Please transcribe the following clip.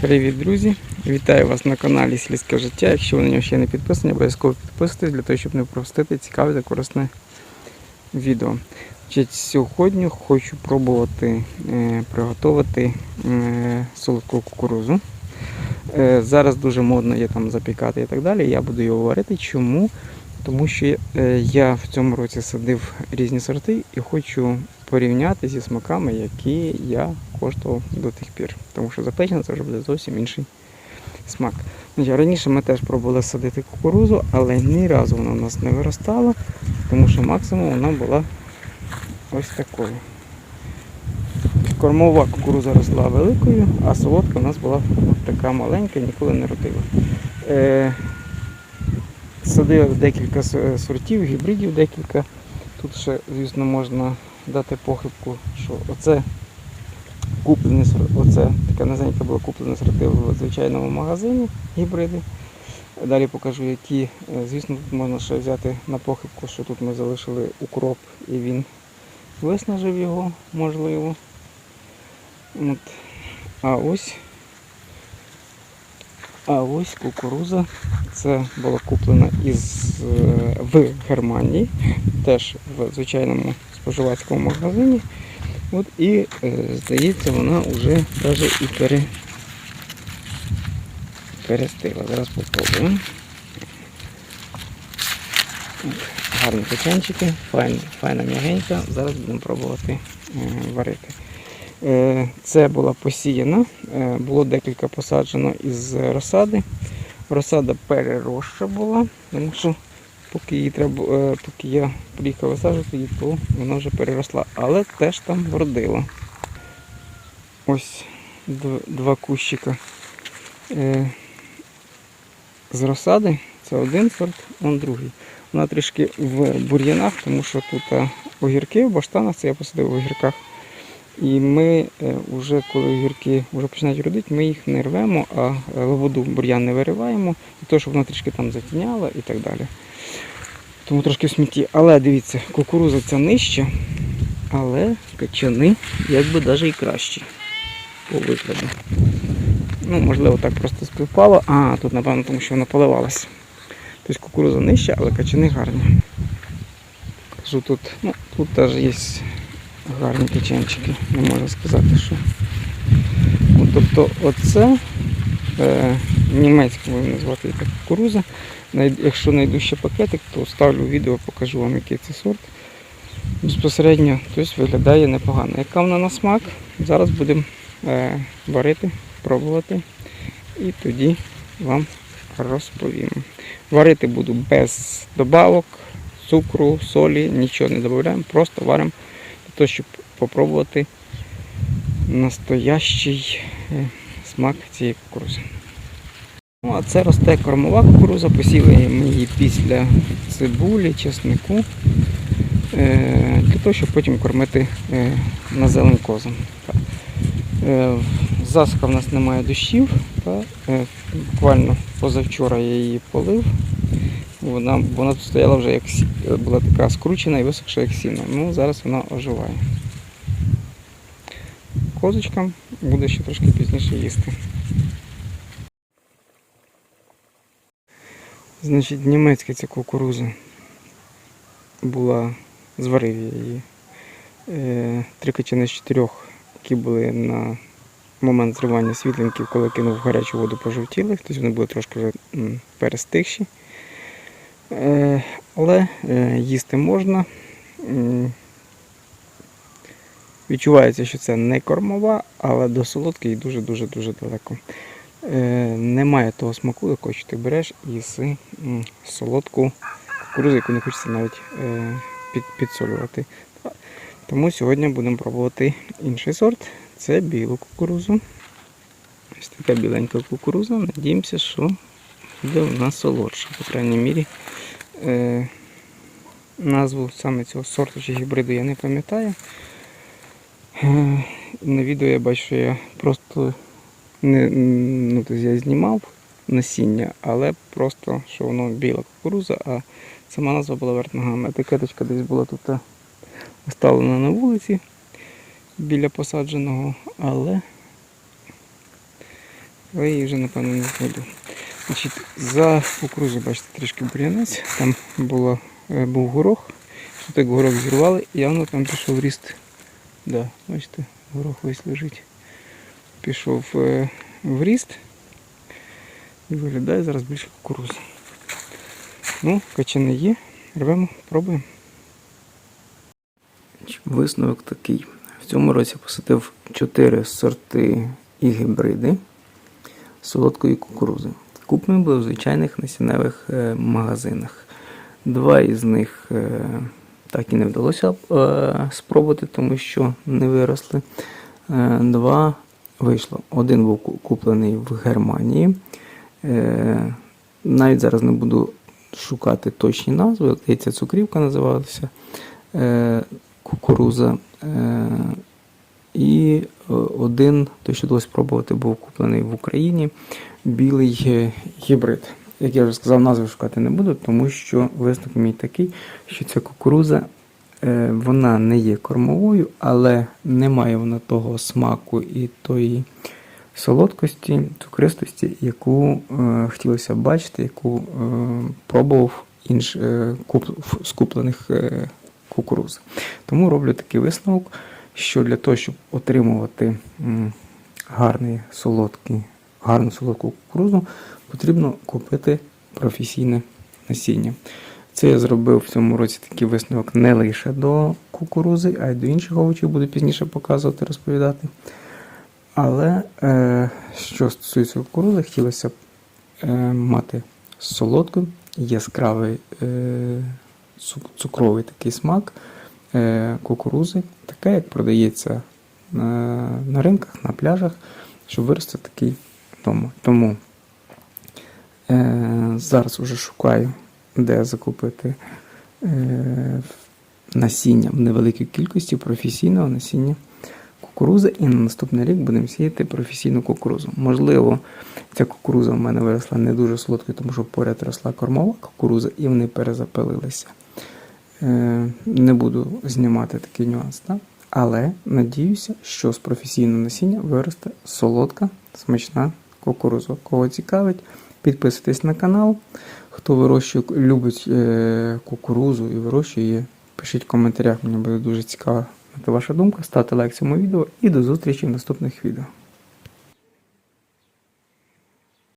Привіт, друзі! Вітаю вас на каналі Сільське життя. Якщо ви на нього ще не підписані, обов'язково підписуйтесь для того, щоб не пропустити цікаве та корисне відео. Значить, Сьогодні хочу пробувати е, приготувати е, солодку кукурузу. Е, зараз дуже модно є там запікати і так далі. Я буду його варити. Чому? Тому що е, я в цьому році садив різні сорти і хочу порівняти зі смаками, які я коштував до тих пір. Тому що запечена це вже буде зовсім інший смак. Раніше ми теж пробували садити кукурузу, але ні разу вона у нас не виростала, тому що максимум вона була ось такою. Кормова кукуруза росла великою, а солодка у нас була така маленька, ніколи не родила. Е, садив декілька сортів, гібридів декілька. Тут ще, звісно, можна дати похибку, що оце куплене оце така низенька була куплена сорти в звичайному магазині гібриди. Далі покажу, які. Е, Звісно, тут можна ще взяти на похибку, що тут ми залишили укроп і він виснажив його, можливо. От. А ось а ось кукуруза. Це була куплена із, е, в Германії, теж в звичайному споживацькому магазині. От і е, здається, вона вже навіть і пере, перестила. Зараз попробуємо. Гарні печенчики, файна, файна м'ягенька. Зараз будемо пробувати е, варити. Е, Це була посіяна, було декілька посаджено із розсади. Розсада перероща була, тому що поки, її треба, е, поки я приїхав висаджувати її, то вона вже переросла. Але теж там вродила. Ось два кущика е, з розсади. Це один сорт, он другий. Вона трішки в бур'янах, тому що тут е, огірки в баштанах, це я посадив в огірках. І ми вже коли огірки вже починають родити, ми їх не рвемо, а лободу бур'ян не вириваємо, для того, щоб вона трішки там затіняла і так далі. Тому трошки в смітті. Але дивіться, кукуруза ця нижча, але качани якби навіть і кращі по вигляду. Ну, можливо, так просто співпало. А, тут, напевно, тому що вона поливалася. Тобто кукуруза нижча, але качани гарні. Кажу, тут, ну, тут теж є гарні печенчики, не можу сказати, що. От, тобто оце е, німецька можна назвати яка кукуруза. Якщо знайду ще пакетик, то ставлю відео, покажу вам, який це сорт. Безпосередньо тобто виглядає непогано. Яка вона на смак? Зараз будемо е, варити, пробувати і тоді вам розповім. Варити буду без добавок, цукру, солі, нічого не додаємо, просто варимо для того, щоб попробувати настоящий е, смак цієї кукурузи. Ну, а це росте кормова кукуруза, посіли ми її після цибулі, чеснику, е, для того, щоб потім кормити е, на зелень козам. Е, Засуха в нас немає дощів, буквально позавчора я її полив. Вона, вона стояла вже як була така скручена і висохша, як сіно. Ну, зараз вона оживає. Козочкам буде ще трошки пізніше їсти. Значить, німецька ця кукуруза була, зварив я її. Е, три качани з чотирьох, які були на момент зривання світлинків, коли кинув гарячу воду, пожовтіли, тобто вони були трошки вже перестигші. Е, але е, їсти можна. Відчувається, що це не кормова, але до солодкої дуже-дуже дуже далеко. Е, немає того смаку, якого ти береш і солодку кукурузу, яку не хочеться навіть е, підсолювати. Тому сьогодні будемо пробувати інший сорт. Це білу кукурузу. Ось така біленька кукуруза. Надіємося, що буде вона солодша. По крайній мірі е, назву саме цього сорту чи гібриду я не пам'ятаю. На відео я бачу, що я просто не, ну, тобто я знімав насіння, але просто що воно біла кукуруза, а сама назва була вверх ногами. Етикеточка десь була тут е, оставлена на вулиці біля посадженого, але але її вже, напевно, не знайду. Значить, за кукурузу, бачите, трішки бур'янець. Там було, е, був горох. Що так горох зірвали, і воно там пішов ріст. Да, бачите, горох весь лежить. Пішов е, в ріст і виглядає зараз більше кукурузи. Ну, качани є, рвемо, пробуємо. Висновок такий. В цьому році посадив 4 сорти і гібриди солодкої кукурузи. Куплені були в звичайних насінневих е, магазинах. Два із них е, так і не вдалося спробувати, тому що не виросли. Два вийшло. Один був куплений в Германії. Е, Навіть зараз не буду шукати точні назви. Здається, цукрівка називалася е, кукуруза. Е, І один, той, що вдалося спробувати, був куплений в Україні білий гібрид. Як я вже сказав, назви шукати не буду, тому що висновок мій такий, що ця кукуруза вона не є кормовою, але не має вона того смаку і тої солодкості, цукристості, яку е, хотілося бачити, яку е, пробував інш, е, куп, в- з куплених е, кукуруз. Тому роблю такий висновок, що для того, щоб отримувати м, гарний солодкий, гарну солодку кукурузу, потрібно купити професійне насіння. Це я зробив в цьому році такий висновок не лише до кукурузи, а й до інших овочів, буду пізніше показувати, розповідати. Але е, що стосується кукурузи, хотілося б е, мати солодку, яскравий е, цукровий такий смак е, кукурузи, така, як продається на, на ринках, на пляжах, щоб вирости такий вдома. Тому е, зараз вже шукаю, де закупити е, насіння в невеликій кількості професійного насіння кукурузи, і на наступний рік будемо сіяти професійну кукурузу. Можливо, ця кукуруза в мене виросла не дуже солодкою, тому що поряд росла кормова кукуруза, і вони перезапилилися. Е, Не буду знімати такий нюанс, так? але надіюся, що з професійного насіння виросте солодка, смачна кукуруза. Кого цікавить, підписуйтесь на канал. Хто вирощує, любить е, кукурузу і вирощує пишіть в коментарях, мені буде дуже цікаво ваша думка. Ставте лайк цьому відео і до зустрічі в наступних відео.